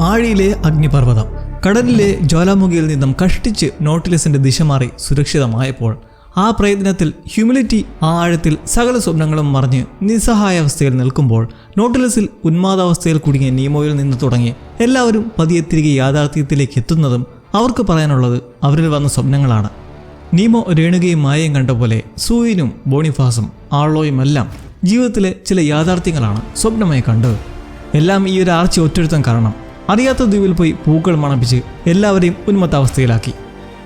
ആഴിയിലെ അഗ്നിപർവതം. കടലിലെ ജ്വാലാമുഖിയിൽ നിന്നും കഷ്ടിച്ച് നോട്ടിലസിന്റെ ദിശ മാറി സുരക്ഷിതമായപ്പോൾ ആ പ്രയത്നത്തിൽ ഹ്യൂമിലിറ്റി ആ ആഴത്തിൽ സകല സ്വപ്നങ്ങളും മറിഞ്ഞ് നിസ്സഹായാവസ്ഥയിൽ നിൽക്കുമ്പോൾ നോട്ടിലസിൽ ഉന്മാദാവസ്ഥയിൽ കുടുങ്ങിയ നിയമോയിൽ നിന്ന് തുടങ്ങി എല്ലാവരും പതിയെ തിരികെ യാഥാർത്ഥ്യത്തിലേക്ക് എത്തുന്നതും അവർക്ക് പറയാനുള്ളത് അവരിൽ വന്ന സ്വപ്നങ്ങളാണ്. നീമോ രേണുകയും മായയും കണ്ട പോലെ സൂയിനും ബോണിഫാസും ആളോയും എല്ലാം ജീവിതത്തിലെ ചില യാഥാർത്ഥ്യങ്ങളാണ് സ്വപ്നമായി കണ്ടത്. എല്ലാം ഈ ഒരു ആർച്ചി ഒറ്റൊരുത്തം കാരണം. അറിയാത്ത ദ്വീപിൽ പോയി പൂക്കൾ മണപ്പിച്ച് എല്ലാവരെയും ഉന്മത്താവസ്ഥയിലാക്കി.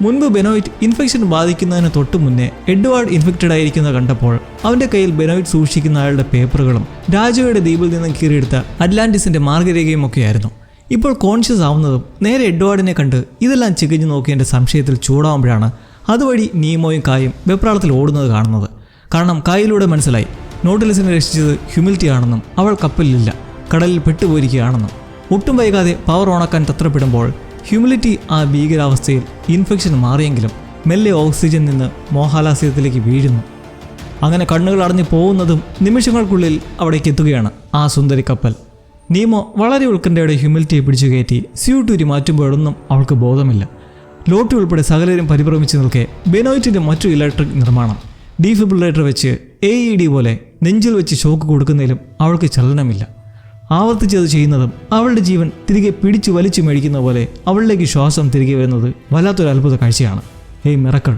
മുൻപ് ബെനോയിറ്റ് ഇൻഫെക്ഷൻ ബാധിക്കുന്നതിന് തൊട്ടു മുന്നേ എഡ്വാർഡ് ഇൻഫെക്റ്റഡ് ആയിരിക്കുന്നത് കണ്ടപ്പോൾ അവന്റെ കയ്യിൽ ബെനോയിറ്റ് സൂക്ഷിക്കുന്ന അയാളുടെ പേപ്പറുകളും രാജുവയുടെ ദ്വീപിൽ നിന്നും കീറിയെടുത്ത അറ്റ്ലാന്റിസിന്റെ മാർഗരേഖയും ഒക്കെയായിരുന്നു. ഇപ്പോൾ കോൺഷ്യസ് ആവുന്നതും നേരെ എഡ്വാർഡിനെ കണ്ട് ഇതെല്ലാം ചികഞ്ഞു എന്റെ സംശയത്തിൽ ചൂടാവുമ്പോഴാണ് അതുവഴി നീമോയും കായും വെപ്രാളത്തിൽ ഓടുന്നത് കാണുന്നത്. കാരണം കായിലൂടെ മനസ്സിലായി നോട്ടിലിസിനെ രക്ഷിച്ചത് ഹ്യൂമിലിറ്റി ആണെന്നും അവൾ കപ്പലിലില്ല കടലിൽ പെട്ടുപോയിരിക്കുകയാണെന്നും. ഒട്ടും വൈകാതെ പവർ ഓണാക്കാൻ തത്രപ്പെടുമ്പോൾ ഹ്യൂമിലിറ്റി ആ ഭീകരാവസ്ഥയിൽ ഇൻഫെക്ഷൻ മാറിയെങ്കിലും മെല്ലെ ഓക്സിജൻ നിന്ന് മോഹാലാസ്യത്തിലേക്ക് വീഴുന്നു. അങ്ങനെ കണ്ണുകൾ അടഞ്ഞു പോകുന്നതും നിമിഷങ്ങൾക്കുള്ളിൽ അവിടേക്ക് എത്തുകയാണ് ആ സുന്ദരി കപ്പൽ. നീമോ വളരെ ഉത്കണ്ഠയുടെ ഹ്യൂമിലിറ്റിയെ പിടിച്ചു കയറ്റി സ്യൂട്ടൂരി മാറ്റുമ്പോഴൊന്നും അവൾക്ക് ബോധമില്ല. ലോട്ടി ഉൾപ്പെടെ സകലരും പരിഭ്രമിച്ചു നിൽക്കെ ബെനോയിറ്റിന്റെ മറ്റു ഇലക്ട്രിക് നിർമ്മാണം. ഡീഫിബ്രിലേറ്റർ വെച്ച് എ ഇ ഡി പോലെ നെഞ്ചിൽ വെച്ച് ഷോക്ക് കൊടുക്കുന്നതിലും അവൾക്ക് ചലനമില്ല. ആവർത്തിച്ചത് ചെയ്യുന്നതും അവളുടെ ജീവൻ തിരികെ പിടിച്ചു വലിച്ചു മേടിക്കുന്ന പോലെ അവളിലേക്ക് ശ്വാസം തിരികെ വരുന്നത് വല്ലാത്തൊരു അത്ഭുത കാഴ്ചയാണ്. ഏയ് മിറക്കൾ.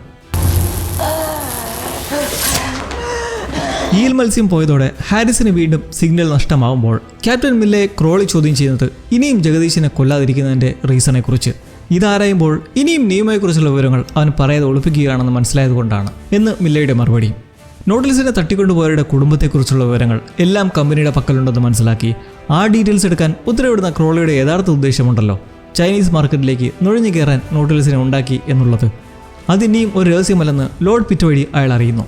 ഈൽ മത്സ്യം പോയതോടെ ഹാരിസിന് വീണ്ടും സിഗ്നൽ നഷ്ടമാവുമ്പോൾ ക്യാപ്റ്റൻ മില്ലെ ക്രോളി ചോദ്യം ചെയ്യുന്നത് ഇനിയും ജഗദീശിനെ കൊല്ലാതിരിക്കുന്നതിന്റെ റീസണെ കുറിച്ച് ഇതാരായുമ്പോൾ ഇനിയും നിയമയെക്കുറിച്ചുള്ള വിവരങ്ങൾ അവൻ പറയാതെ ഒളിപ്പിക്കുകയാണെന്ന് മനസ്സിലായതുകൊണ്ടാണ് എന്ന് മില്ലയുടെ മറുപടി നോട്ടിൽസിനെ തട്ടിക്കൊണ്ടുപോയവരുടെ കുടുംബത്തെക്കുറിച്ചുള്ള വിവരങ്ങൾ എല്ലാം കമ്പനിയുടെ പക്കലുണ്ടെന്ന് മനസ്സിലാക്കി. ആ ഡീറ്റെയിൽസ് എടുക്കാൻ ഉത്തരവിടുന്ന ക്രോളിയുടെ യഥാർത്ഥ ഉദ്ദേശമുണ്ടല്ലോ. ചൈനീസ് മാർക്കറ്റിലേക്ക് നുഴഞ്ഞു കയറാൻ നോട്ടിൽസിനെ ഉണ്ടാക്കി എന്നുള്ളത്. അതിനിയും ഒരു രഹസ്യമല്ലെന്ന് ലോഡ് പിറ്റ് വഴി അയാൾ അറിയുന്നു.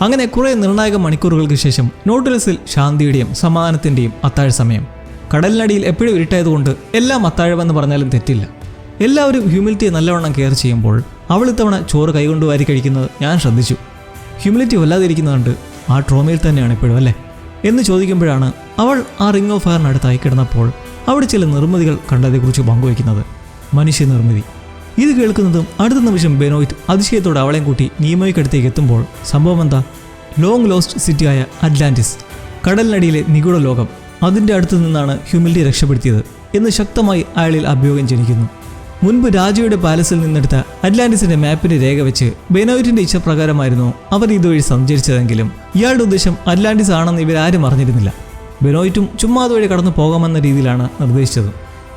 അങ്ങനെ കുറെ നിർണായക മണിക്കൂറുകൾക്ക് ശേഷം നോട്ടിൽസിൽ ശാന്തിയുടെയും സമാധാനത്തിന്റെയും അത്താഴ സമയം. കടലിനടിയിൽ എപ്പോഴും ഇരുട്ടായതുകൊണ്ട് എല്ലാം അത്താഴമെന്ന് പറഞ്ഞാലും തെറ്റില്ല. എല്ലാവരും ഹ്യൂമിലിറ്റിയെ നല്ലവണ്ണം കെയർ ചെയ്യുമ്പോൾ അവൾ ഇത്തവണ ചോറ് കൈകൊണ്ട് വാരി കഴിക്കുന്നത് ഞാൻ ശ്രദ്ധിച്ചു. ഹ്യൂമിലിറ്റി വല്ലാതിരിക്കുന്നതുകൊണ്ട് ആ ട്രോമയിൽ തന്നെയാണ് ഇപ്പോഴും അല്ലേ? എന്ന് ചോദിക്കുമ്പോഴാണ് അവൾ ആ റിംഗ് ഓഫ് ഫയറിനടുത്തായി കിടന്നപ്പോൾ അവിടെ ചില നിർമ്മിതികൾ കണ്ടതിനെക്കുറിച്ച് പങ്കുവയ്ക്കുന്നത്. മനുഷ്യ നിർമ്മിതി. ഇത് കേൾക്കുന്നതും അടുത്ത നിമിഷം ബെനോയിറ്റ് അതിശയത്തോടെ അവളെയും കൂട്ടി നിയമയ്ക്കടുത്തേക്ക് എത്തുമ്പോൾ സംഭവം എന്താ? ലോങ് ലോസ്റ്റ് സിറ്റിയായ അറ്റ്ലാന്റിസ് കടലിനടിയിലെ നിഗൂഢ ലോകം അതിന്റെ അടുത്തു നിന്നാണ് ഹ്യൂമിലിറ്റി രക്ഷപ്പെടുത്തിയത് എന്ന് ശക്തമായി അയാളിൽ അഭിയോഗം ജനിക്കുന്നു. മുൻപ് രാജയുടെ പാലസിൽ നിന്നെടുത്ത അറ്റ്ലാന്റിസിന്റെ മാപ്പിന്റെ രേഖ വെച്ച് ബെനോയിറ്റിന്റെ ഇച്ഛപ്രകാരമായിരുന്നു അവർ ഇതുവഴി സഞ്ചരിച്ചതെങ്കിലും ഇയാളുടെ ഉദ്ദേശം അറ്റ്ലാന്റിസ് ആണെന്ന് ഇവരാരും അറിഞ്ഞിരുന്നില്ല. ബെനോയിറ്റും ചുമ്മാ അതുവഴി കടന്നു പോകാമെന്ന രീതിയിലാണ് നിർദ്ദേശിച്ചത്.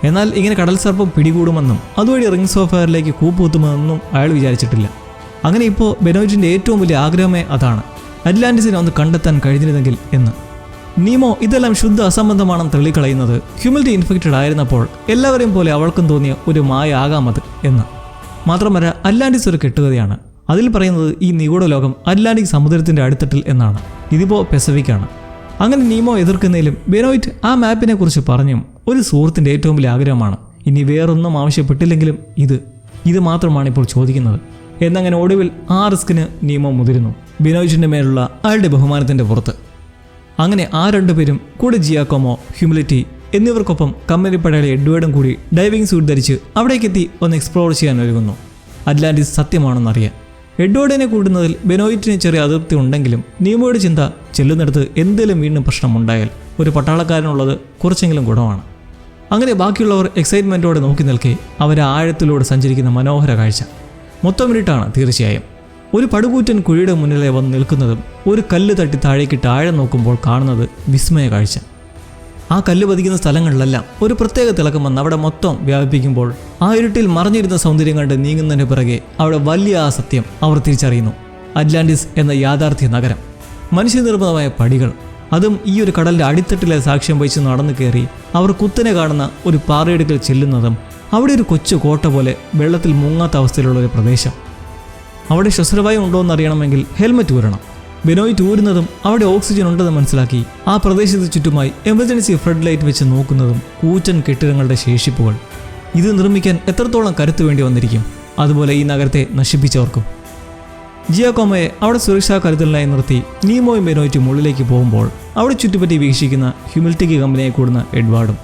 എന്നാൽ ഇങ്ങനെ കടൽ സർപ്പം പിടികൂടുമെന്നും അതുവഴി റിംഗ്സ് ഓഫ് ഫയറിലേക്ക് കൂപ്പുകുത്തുമെന്നും അയാൾ വിചാരിച്ചിട്ടില്ല. അങ്ങനെ ഇപ്പോൾ ബെനോയിറ്റിന്റെ ഏറ്റവും വലിയ ആഗ്രഹമേ അതാണ്. അറ്റ്ലാന്റിസിനെ ഒന്ന് കണ്ടെത്താൻ കഴിഞ്ഞിരുന്നെങ്കിൽ എന്ന്. നീമോ ഇതെല്ലാം ശുദ്ധ അസംബന്ധമാണെന്ന് തെളിക്കളയുന്നത് ഹ്യൂമിലിറ്റി ഇൻഫെക്റ്റഡ് ആയിരുന്നപ്പോൾ എല്ലാവരെയും പോലെ അവൾക്കും തോന്നിയ ഒരു മായ ആകാമത് എന്ന്. മാത്രമല്ല അറ്റ്ലാന്റിസ് ഒരു കെട്ടുകഥയാണ്. അതിൽ പറയുന്നത് ഈ നിഗൂഢ ലോകം അറ്റ്ലാന്റിക് സമുദ്രത്തിന്റെ അടിത്തട്ടിൽ എന്നാണ്. ഇതിപ്പോ പെസഫിക്കാണ് അങ്ങനെ നീമോ എതിർക്കുന്നതിലും ബെനോയിറ്റ് ആ മാപ്പിനെ കുറിച്ച് പറഞ്ഞും ഒരു സുഹൃത്തിന്റെ ഏറ്റവും വലിയ ആഗ്രഹമാണ്. ഇനി വേറൊന്നും ആവശ്യപ്പെട്ടില്ലെങ്കിലും ഇത്. ഇത് മാത്രമാണ് ഇപ്പോൾ ചോദിക്കുന്നത്. എന്നങ്ങനെ ഒടുവിൽ ആ റിസ്കിന് നീമോ മുതിരുന്നു. ബിനോയിച്ചിന്റെ മേലുള്ള അയാളുടെ ബഹുമാനത്തിന്റെ പുറത്ത്. അങ്ങനെ ആ രണ്ടുപേരും കൂടെ ജിയാക്കോമോ ഹ്യൂമിലിറ്റി എന്നിവർക്കൊപ്പം കമ്പനി പടയാളി എഡ്വേർഡും കൂടി ഡൈവിംഗ് സൂട്ട് ധരിച്ച് അവിടേക്കെത്തി ഒന്ന് എക്സ്പ്ലോർ ചെയ്യാൻ ഒരുങ്ങുന്നു. അറ്റ്ലാന്റിസ് സത്യമാണെന്നറിയാൻ എഡ്വേർഡിനെ കൂടുന്നതിൽ ബെനോയിറ്റിന് ചെറിയ അതൃപ്തി ഉണ്ടെങ്കിലും നിയമോയുടെ ചിന്ത ചെല്ലുന്നിടത്ത് എന്തെങ്കിലും വീണ്ടും പ്രശ്നമുണ്ടായാൽ ഒരു പട്ടാളക്കാരനുള്ളത് കുറച്ചെങ്കിലും ഗുണമാണ്. അങ്ങനെ ബാക്കിയുള്ളവർ എക്സൈറ്റ്മെന്റോടെ നോക്കി നിൽക്കെ അവരെ ആഴത്തിലൂടെ സഞ്ചരിക്കുന്ന മനോഹര കാഴ്ച. മൊത്തം ഇരുട്ടാണ് തീർച്ചയായും. ഒരു പടുകൂറ്റൻ കുഴിയുടെ മുന്നിലെ വന്ന് നിൽക്കുന്നതും ഒരു കല്ല് തട്ടി താഴേക്ക് താഴെ നോക്കുമ്പോൾ കാണുന്നത് വിസ്മയ കാഴ്ച. ആ കല്ല് പതിക്കുന്ന സ്ഥലങ്ങളിലെല്ലാം ഒരു പ്രത്യേക തിളക്കം വന്ന് അവിടെ മൊത്തം വ്യാപിപ്പിക്കുമ്പോൾ ആ ഇരുട്ടിൽ മറഞ്ഞിരുന്ന സൗന്ദര്യം കണ്ട് നീങ്ങുന്നതിന് പിറകെ അവിടെ വലിയ ആ സത്യം അവർ തിരിച്ചറിയുന്നു. അറ്റ്ലാന്റിസ് എന്ന യാഥാർത്ഥ്യ നഗരം. മനുഷ്യനിർമ്മിതമായ പടികൾ. അതും ഈ ഒരു കടലിന്റെ അടിത്തട്ടിലെ സാക്ഷ്യം വഹിച്ച് നടന്നു കയറി അവർ കുത്തനെ കാണുന്ന ഒരു പാറയിടുക്കൽ ചെല്ലുന്നതും അവിടെ ഒരു കൊച്ചു കോട്ട പോലെ വെള്ളത്തിൽ മുങ്ങാത്ത അവസ്ഥയിലുള്ള ഒരു പ്രദേശം. അവിടെ ശ്വസനവായു ഉണ്ടോ എന്ന് അറിയണമെങ്കിൽ ഹെൽമറ്റ് ഊരണം. ബിനോയ് ഊരുന്നതും അവിടെ ഓക്സിജൻ ഉണ്ടെന്ന് മനസ്സിലാക്കി ആ പ്രദേശത്ത് ചുറ്റുമായി എമർജൻസി ഫ്ലഡ് ലൈറ്റ് വെച്ച് നോക്കുന്നതും കൂറ്റൻ കെട്ടിടങ്ങളുടെ ശേഷിപ്പുകൾ. ഇത് നിർമ്മിക്കാൻ എത്രത്തോളം കരുത്തു വേണ്ടി വന്നിരിക്കും? അതുപോലെ ഈ നഗരത്തെ നശിപ്പിച്ചവർക്കും. ജിയാക്കോമയെ അവിടെ സുരക്ഷാ കരുതലിനായി നിർത്തി നീമോയും ബെനോയിറ്റും ഉള്ളിലേക്ക് പോകുമ്പോൾ അവിടെ ചുറ്റുപറ്റി വീക്ഷിക്കുന്ന ഹ്യൂമിലിറ്റിക്ക് കമ്പനിയെ കൂടുന്ന എഡ്വാർഡും.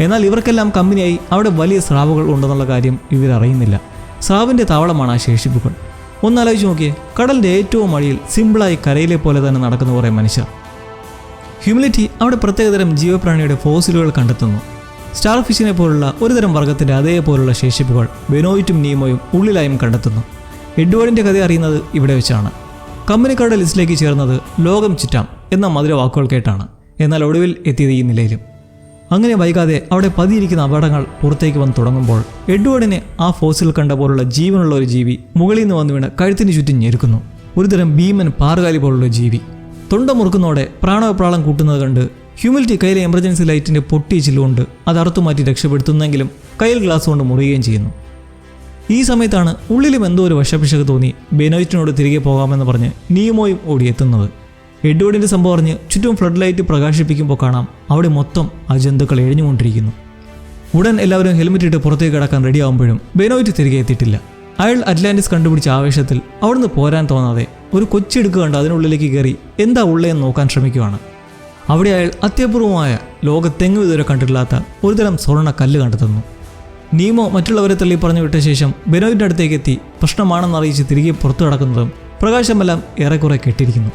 എന്നാൽ ഇവർക്കെല്ലാം കമ്പനിയായി അവിടെ വലിയ സ്രാവുകൾ ഉണ്ടെന്നുള്ള കാര്യം ഇവരറിയുന്നില്ല. സ്രാവിന്റെ താവളമാണ് ആ ശേഷിപ്പുകൾ. ഒന്നാലോചിച്ച് നോക്കിയേ കടലിന്റെ ഏറ്റവും അടിയിൽ സിമ്പിളായി കരയിലെ പോലെ തന്നെ നടക്കുന്ന കുറേ മനുഷ്യർ. ഹ്യൂമിലിറ്റി അവിടെ പ്രത്യേകതരം ജീവപ്രാണിയുടെ ഫോസിലുകൾ കണ്ടെത്തുന്നു. സ്റ്റാർ ഫിഷിനെ പോലുള്ള ഒരുതരം വർഗത്തിന്റെ അതേപോലുള്ള ശേഷിപ്പുകൾ ബെനോയിറ്റും നീമോയും ഉള്ളിലായും കണ്ടെത്തുന്നു. എഡ്വേർഡിന്റെ കഥ അറിയുന്നത് ഇവിടെ വെച്ചാണ്. കമ്പനിക്കാരുടെ ലിസ്റ്റിലേക്ക് ചേർന്നത് ലോകം ചുറ്റാം എന്ന മധുര വാക്കുകൾ കേട്ടാണ്. എന്നാൽ ഒടുവിൽ എത്തിയത് ഈ നിലയിലും. അങ്ങനെ വൈകാതെ അവിടെ പതിയിരിക്കുന്ന അപകടങ്ങൾ പുറത്തേക്ക് വന്ന് തുടങ്ങുമ്പോൾ എഡ്വേർഡിനെ ആ ഫോസിൽ കണ്ട പോലുള്ള ജീവനുള്ള ഒരു ജീവി മുകളിൽ നിന്ന് വന്നു വീണ് കഴുത്തിന് ചുറ്റും ഞെരുക്കുന്നു. ഒരുതരം ഭീമൻ പാറുകാലി പോലുള്ള ജീവി. തൊണ്ട മുറുക്കുന്നതോടെ പ്രാണവപ്രാളം കൂട്ടുന്നത് കണ്ട് ഹ്യൂമിലിറ്റി കയ്യിലെ എമർജൻസി ലൈറ്റിന്റെ പൊട്ടിച്ചിലുകൊണ്ട് അത് അറുത്തുമാറ്റി രക്ഷപ്പെടുത്തുന്നെങ്കിലും കയ്യിൽ ഗ്ലാസ് കൊണ്ട് മുറിയുകയും ചെയ്യുന്നു. ഈ സമയത്താണ് ഉള്ളിലും എന്തോ ഒരു വശപിശക് തോന്നി ബെനോയിറ്റിനോട് തിരികെ പോകാമെന്ന് പറഞ്ഞ് നിയമോയും ഓടിയെത്തുന്നത് എഡ്വേർഡിന്റെ സംഭവം അറിഞ്ഞ് ചുറ്റും ഫ്ലഡ് ലൈറ്റ് പ്രകാശിപ്പിക്കുമ്പോൾ കാണാം അവിടെ മൊത്തം ആ ജന്തുക്കൾ എഴിഞ്ഞുകൊണ്ടിരിക്കുന്നു. ഉടൻ എല്ലാവരും ഹെൽമെറ്റ് ഇട്ട് പുറത്തേക്ക് കിടക്കാൻ റെഡിയാവുമ്പോഴും ബെനോയിറ്റ് തിരികെ എത്തിയിട്ടില്ല. അയാൾ അറ്റ്ലാന്റിസ് കണ്ടുപിടിച്ച ആവേശത്തിൽ അവിടുന്ന് പോരാൻ തോന്നാതെ ഒരു കൊച്ചെടുക്ക് കണ്ട് അതിനുള്ളിലേക്ക് കയറി എന്താ ഉള്ളതെന്ന് നോക്കാൻ ശ്രമിക്കുകയാണ് അവിടെ അയാൾ അത്യപൂർവമായ ലോകത്തെങ്ങും ഇതുവരെ കണ്ടിട്ടില്ലാത്ത ഒരുതരം സ്വർണ കല്ല് കണ്ടെത്തുന്നു നീമോ മറ്റുള്ളവരെ തള്ളി പറഞ്ഞു വിട്ട ശേഷം ബെനോയിന്റെ അടുത്തേക്ക് എത്തി പ്രശ്നമാണെന്ന് അറിയിച്ച് തിരികെ പുറത്തു കടക്കുന്നതും പ്രകാശമെല്ലാം ഏറെക്കുറെ കെട്ടിയിരിക്കുന്നു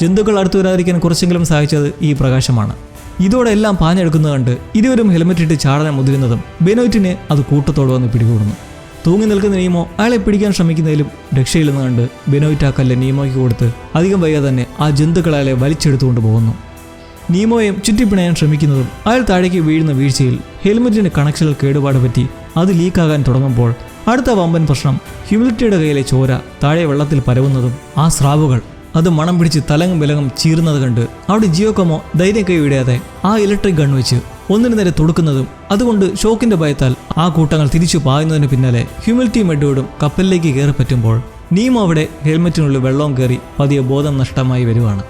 ജന്തുക്കൾ അടുത്തു വരാതിരിക്കാൻ കുറച്ചെങ്കിലും സഹായിച്ചത് ഈ പ്രകാശമാണ്. ഇതോടെ എല്ലാം പാഞ്ഞെടുക്കുന്നത് കണ്ട് ഇരുവരും ഹെൽമെറ്റ് ഇട്ട് ചാടാൻ മുതിരുന്നതും ബെനോയ്റ്റിന് അത് കൂട്ടത്തോടെ വന്ന് പിടികൂടുന്നു. തൂങ്ങി നിൽക്കുന്ന നീമോ അയാളെ പിടിക്കാൻ ശ്രമിക്കുന്നതിലും രക്ഷയില്ലെന്ന് കണ്ട് ബെനോയിറ്റ് ആ കല്ല് നീമോയ്ക്ക് കൊടുത്ത് അധികം വൈകാതെ തന്നെ ആ ജന്തുക്കൾ അയാളെ വലിച്ചെടുത്തുകൊണ്ട് പോകുന്നു. നീമോയെ ചുറ്റിപ്പിണയാൻ ശ്രമിക്കുന്നതും അയാൾ താഴേക്ക് വീഴുന്ന വീഴ്ചയിൽ ഹെൽമെറ്റിന് കണക്ഷനിൽ കേടുപാട് പറ്റി അത് ലീക്കാകാൻ തുടങ്ങുമ്പോൾ അടുത്ത വമ്പൻ പ്രശ്നം ഹ്യൂമിലിറ്റിയുടെ കയ്യിലെ ചോര താഴെ വെള്ളത്തിൽ പരവുന്നതും ആ സ്രാവുകൾ. അത് മണം പിടിച്ച് തലങ്ങും വിലങ്ങും ചീറുന്നത് കണ്ട് അവിടെ ജിയോകോമോ ധൈര്യം കൈവിടാതെ ആ ഇലക്ട്രിക് ഗൺ വെച്ച് ഒന്നിനു നേരെ തൊടുക്കുന്നതും അതുകൊണ്ട് ഷോക്കിന്റെ ഭയത്താൽ ആ കൂട്ടങ്ങൾ തിരിച്ചു പായുന്നതിന് പിന്നാലെ ഹ്യൂമിലിറ്റി മെഡോടും കപ്പലിലേക്ക് കയറി പറ്റുമ്പോൾ നീമോ അവിടെ ഹെൽമെറ്റിനുള്ളിൽ വെള്ളവും കയറി പതിയെ ബോധം നഷ്ടമായി വരുവാണ്.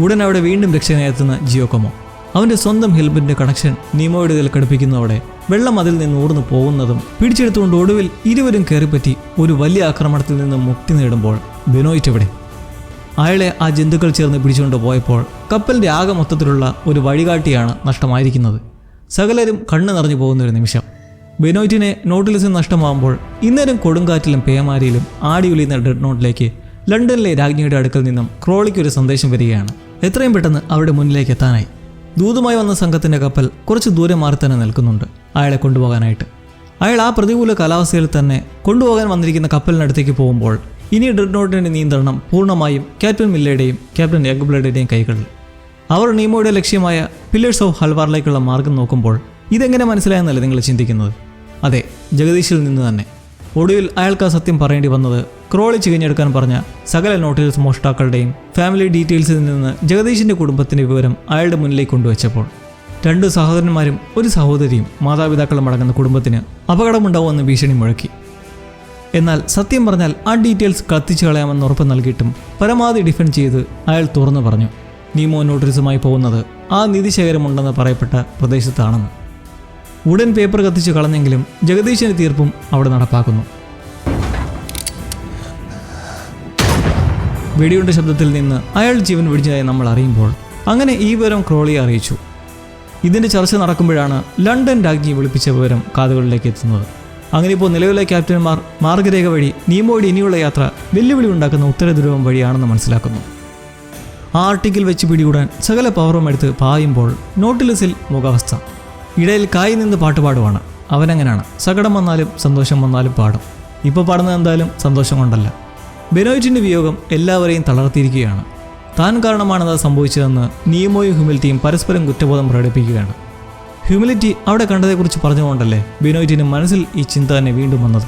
ഉടൻ അവിടെ വീണ്ടും രക്ഷകനെത്തുന്ന ജിയോകോമോ. അവന്റെ സ്വന്തം ഹെൽമെറ്റിന്റെ കണക്ഷൻ നീമോയുടെ ഇതിൽ ഘടിപ്പിക്കുന്നതോടെ വെള്ളം അതിൽ നിന്ന് ഊർന്നു പോകുന്നതും പിടിച്ചെടുത്തുകൊണ്ട് ഒടുവിൽ ഇരുവരും കയറിപ്പറ്റി ഒരു വലിയ ആക്രമണത്തിൽ നിന്ന് മുക്തി നേടുമ്പോൾ ബെനോയിറ്റ് എവിടെ? അയാളെ ആ ജന്തുക്കൾ ചേർന്ന് പിടിച്ചുകൊണ്ട് പോയപ്പോൾ കപ്പലിന്റെ ആകെ മൊത്തത്തിലുള്ള ഒരു വഴികാട്ടിയാണ് നഷ്ടമായിരിക്കുന്നത്. സകലരും കണ്ണു നിറഞ്ഞു പോകുന്ന ഒരു നിമിഷം. ബെനോയിറ്റിനെ നോട്ടിലിസിന് നഷ്ടമാകുമ്പോൾ ഇന്നേരം കൊടുങ്കാറ്റിലും പേമാരിയിലും ആടിയുലിയുന്ന ഡെഡ് നോട്ടിലേക്ക് ലണ്ടനിലെ രാജ്ഞിയുടെ അടുക്കൽ നിന്നും ക്രോളിക്ക് ഒരു സന്ദേശം വരികയാണ്. എത്രയും പെട്ടെന്ന് അവരുടെ മുന്നിലേക്ക് എത്താനായി. ദൂതുമായി വന്ന സംഘത്തിന്റെ കപ്പൽ കുറച്ച് ദൂരെ മാറി തന്നെ നിൽക്കുന്നുണ്ട് അയാളെ കൊണ്ടുപോകാനായിട്ട്. അയാൾ ആ പ്രതികൂല കാലാവസ്ഥയിൽ തന്നെ കൊണ്ടുപോകാൻ വന്നിരിക്കുന്ന കപ്പലിനടുത്തേക്ക് പോകുമ്പോൾ ഇനി ഡെഡ് നോട്ടിന്റെ നിയന്ത്രണം പൂർണമായും ക്യാപ്റ്റൻ മില്ലയുടെയും ക്യാപ്റ്റൻ യഗ്ബ്ലഡിന്റെയും കൈകളിൽ. അവർ നീമോയുടെ ലക്ഷ്യമായ പില്ലേഴ്സ് ഓഫ് ഹൽവാറിലേക്കുള്ള മാർഗം നോക്കുമ്പോൾ ഇതെങ്ങനെ മനസ്സിലായെന്നല്ലേ നിങ്ങൾ ചിന്തിക്കുന്നത്? അതെ ജഗദീഷിൽ നിന്ന് തന്നെ. ഒടുവിൽ അയാൾക്ക് ആ സത്യം പറയേണ്ടി വന്നത് ക്രോളി ചികഞ്ഞെടുക്കാൻ പറഞ്ഞ സകല നോട്ടീസ് മോഷ്ടാക്കളുടെയും ഫാമിലി ഡീറ്റെയിൽസിൽ നിന്ന് ജഗദീഷിന്റെ കുടുംബത്തിന്റെ വിവരം അയാളുടെ മുന്നിലേക്ക് കൊണ്ടുവച്ചപ്പോൾ രണ്ട് സഹോദരന്മാരും ഒരു സഹോദരിയും മാതാപിതാക്കളും അടങ്ങുന്ന കുടുംബത്തിന് അപകടമുണ്ടാവുമെന്ന് ഭീഷണി മുഴക്കി. എന്നാൽ സത്യം പറഞ്ഞാൽ ആ ഡീറ്റെയിൽസ് കത്തിച്ചു കളയാമെന്ന് ഉറപ്പ് നൽകിയിട്ടും പരമാവധി ഡിഫെൻഡ് ചെയ്ത് അയാൾ തുറന്നു പറഞ്ഞു. നീമോ നോട്ടീസുമായി പോകുന്നത് ആ നിധി നിധിശേഖരമുണ്ടെന്ന് പറയപ്പെട്ട പ്രദേശത്താണെന്ന്. ഉടൻ പേപ്പർ കത്തിച്ചു കളഞ്ഞെങ്കിലും ജഗദീശന്റെ തീർപ്പും അവിടെ നടപ്പാക്കുന്നു. വെടിയുണ്ട ശബ്ദത്തിൽ നിന്ന് അയാൾ ജീവൻ വെടിഞ്ഞതായി നമ്മൾ അറിയുമ്പോൾ അങ്ങനെ ഈ വിവരം ക്രോളിയെ അറിയിച്ചു. ഇതിന്റെ ചർച്ച നടക്കുമ്പോഴാണ് ലണ്ടൻ രാജ്ഞി വിളിപ്പിച്ച വിവരം കാതുകളിലേക്ക് എത്തുന്നത്. അങ്ങനെ ഇപ്പോൾ നിലവിലെ ക്യാപ്റ്റന്മാർ മാർഗരേഖ വഴി നീമോയുടെ ഇനിയുള്ള യാത്ര വെല്ലുവിളി ഉണ്ടാക്കുന്ന ഉത്തരധ്രുവം വഴിയാണെന്ന് മനസ്സിലാക്കുന്നു. ആ ആർട്ടിക്കിൽ വെച്ച് പിടികൂടാൻ സകല പവറും എടുത്ത് പായുമ്പോൾ നോട്ടിലസിൽ മുഖാവസ്ഥ. ഇടയിൽ കായി നിന്ന് പാട്ടുപാടുവാണ് അവനങ്ങനാണ്. സകടം വന്നാലും സന്തോഷം വന്നാലും പാടും. ഇപ്പോൾ പാടുന്നത് എന്തായാലും സന്തോഷം കൊണ്ടല്ല. ബെനോയിറ്റിന്റെ വിയോഗം എല്ലാവരെയും തളർത്തിയിരിക്കുകയാണ്. താൻ കാരണമാണത് സംഭവിച്ചതെന്ന് നിയമോയും ഹ്യൂമിലിറ്റിയും പരസ്പരം കുറ്റബോധം പ്രകടിപ്പിക്കുകയാണ്. ഹ്യൂമിലിറ്റി അവിടെ കണ്ടതേക്കുറിച്ച് പറഞ്ഞുകൊണ്ടല്ലേ ബിനോയിറ്റിന് മനസ്സിൽ ഈ ചിന്ത തന്നെ വീണ്ടും വന്നത്?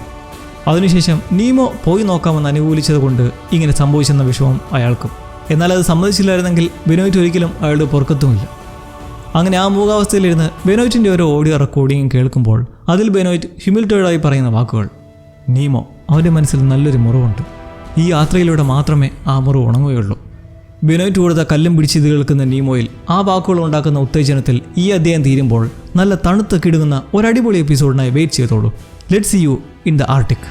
അതിനുശേഷം നീമോ പോയി നോക്കാമെന്ന് അനുകൂലിച്ചത് കൊണ്ട് ഇങ്ങനെ സംഭവിച്ചെന്ന വിഷമം അയാൾക്കും. എന്നാൽ അത് സമ്മതിച്ചില്ലായിരുന്നെങ്കിൽ ബിനോയിറ്റ് ഒരിക്കലും അയാളുടെ പൊറുക്കത്തുമില്ല. അങ്ങനെ ആ മൂകാവസ്ഥയിലിരുന്ന് ബെനോയിറ്റിന്റെ ഓരോ ഓഡിയോ റെക്കോർഡിംഗ് കേൾക്കുമ്പോൾ അതിൽ ബെനോയിറ്റ് ഹ്യൂമിലിറ്റിയോടായി പറയുന്ന വാക്കുകൾ നീമോ അവന്റെ മനസ്സിൽ നല്ലൊരു മുറിവുണ്ട്. ഈ യാത്രയിലൂടെ മാത്രമേ ആ മുറിവ് ഉണങ്ങുകയുള്ളൂ. ബിനോയ്റ്റ് കൊടുത്ത കല്ലും പിടിച്ചിത് കേൾക്കുന്ന നീമോയിൽ ആ വാക്കുകൾ ഉണ്ടാക്കുന്ന ഉത്തേജനത്തിൽ ഈ അധ്യായം തീരുമ്പോൾ നല്ല തണുത്ത കിടുങ്ങുന്ന ഒരടിപൊളി എപ്പിസോഡിനായി വെയിറ്റ് ചെയ്തോളൂ. Let see you in the Arctic